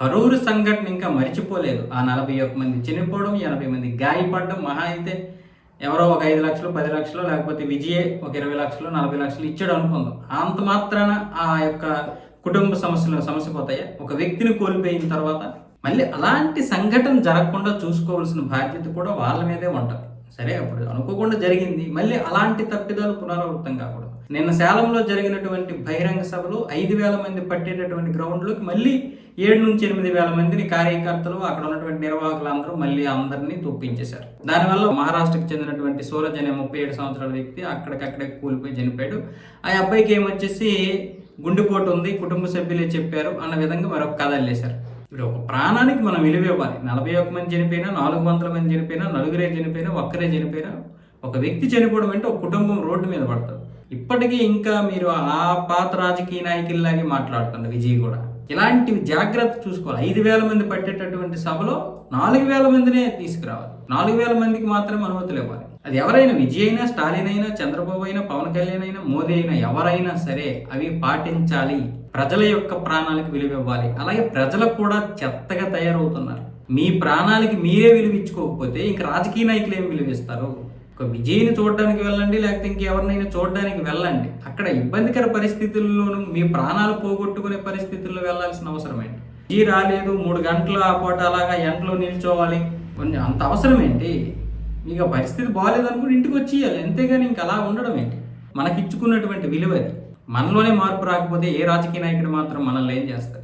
కరూరు సంఘటన ఇంకా మరిచిపోలేదు. ఆ నలభై ఒక్క మంది చనిపోవడం ఎనభై మంది గాయపడడం మహా అయితే ఎవరో ఒక ఐదు లక్షలు పది లక్షలు లేకపోతే విజయే ఒక ఇరవై లక్షలు నలభై లక్షలు ఇచ్చాడు అనుకుందాం. అంత మాత్రాన ఆ యొక్క కుటుంబ సమస్యలు సమస్య పోతాయా? ఒక వ్యక్తిని కోల్పోయిన తర్వాత మళ్ళీ అలాంటి సంఘటన జరగకుండా చూసుకోవాల్సిన బాధ్యత కూడా వాళ్ళ మీదే ఉంటుంది. సరే అప్పుడు అనుకోకుండా జరిగింది. మళ్ళీ అలాంటి తప్పిదాలు పునరావృతం కాకూడదు. నిన్న సేలంలో జరిగినటువంటి బహిరంగ సభలో ఐదు వేల మంది పట్టేటటువంటి గ్రౌండ్లోకి మళ్ళీ ఏడు నుంచి ఎనిమిది వేల మందిని కార్యకర్తలు అక్కడ ఉన్నటువంటి నిర్వాహకులు అందరూ మళ్ళీ అందరినీ తొప్పించేశారు దానివల్ల మహారాష్ట్రకు చెందినటువంటి సూరజ్ అనే ముప్పై ఏడు సంవత్సరాల వ్యక్తి అక్కడికక్కడే కూలిపోయి చనిపోయాడు. ఆ అబ్బాయికి ఏమొచ్చేసి గుండెపోటు ఉంది కుటుంబ సభ్యులే చెప్పారు అన్న విధంగా మరొక కథ వెళ్ళేశారు ఇప్పుడు ఒక ప్రాణానికి మనం విలువ ఇవ్వాలి. నలభై ఒక్క మంది చనిపోయినా నాలుగు వందల మంది చనిపోయినా నలుగురే చనిపోయినా ఒక్కరే చనిపోయినా ఒక వ్యక్తి చనిపోవడం అంటే ఒక కుటుంబం రోడ్డు మీద పడుతుంది. ఇప్పటికీ ఇంకా మీరు ఆ పాత రాజకీయ నాయకుల్లాగే మాట్లాడుతుంది విజయ్ కూడా. ఇలాంటివి జాగ్రత్త చూసుకోవాలి. ఐదు వేల మంది పట్టేటటువంటి సభలో నాలుగు వేల మందినే తీసుకురావాలి. నాలుగు వేల మందికి మాత్రమే అనుమతులు ఇవ్వాలి. అది ఎవరైనా విజయ్ అయినా స్టాలిన్ అయినా చంద్రబాబు అయినా పవన్ కళ్యాణ్ అయినా మోదీ అయినా ఎవరైనా సరే అవి పాటించాలి. ప్రజల యొక్క ప్రాణాలకు విలువ ఇవ్వాలి. అలాగే ప్రజలు కూడా చెత్తగా తయారవుతున్నారు. మీ ప్రాణాలకి మీరే విలువ ఇచ్చుకోకపోతే ఇంక రాజకీయ నాయకులు ఏం విలువిస్తారు? ఒక విజయ్ని చూడడానికి వెళ్ళండి లేకపోతే ఇంకెవరినైనా చూడడానికి వెళ్ళండి. అక్కడ ఇబ్బందికర పరిస్థితుల్లోనూ మీ ప్రాణాలు పోగొట్టుకునే పరిస్థితుల్లో వెళ్ళాల్సిన అవసరం ఏంటి? విజయ్ రాలేదు మూడు గంటలు ఆ పూట అలాగా ఎండలో నిల్చోవాలి. కొంచెం అంత అవసరం ఏంటి? మీకు ఆ పరిస్థితి బాగాలేదనుకుని ఇంటికి వచ్చేయాలి. అంతేగాని ఇంక అలా ఉండడం ఏంటి? మనకి ఇచ్చుకున్నటువంటి విలువ అది. మనలోనే మార్పు రాకపోతే ఏ రాజకీయ నాయకుడు మాత్రం మనల్ని ఏం చేస్తారు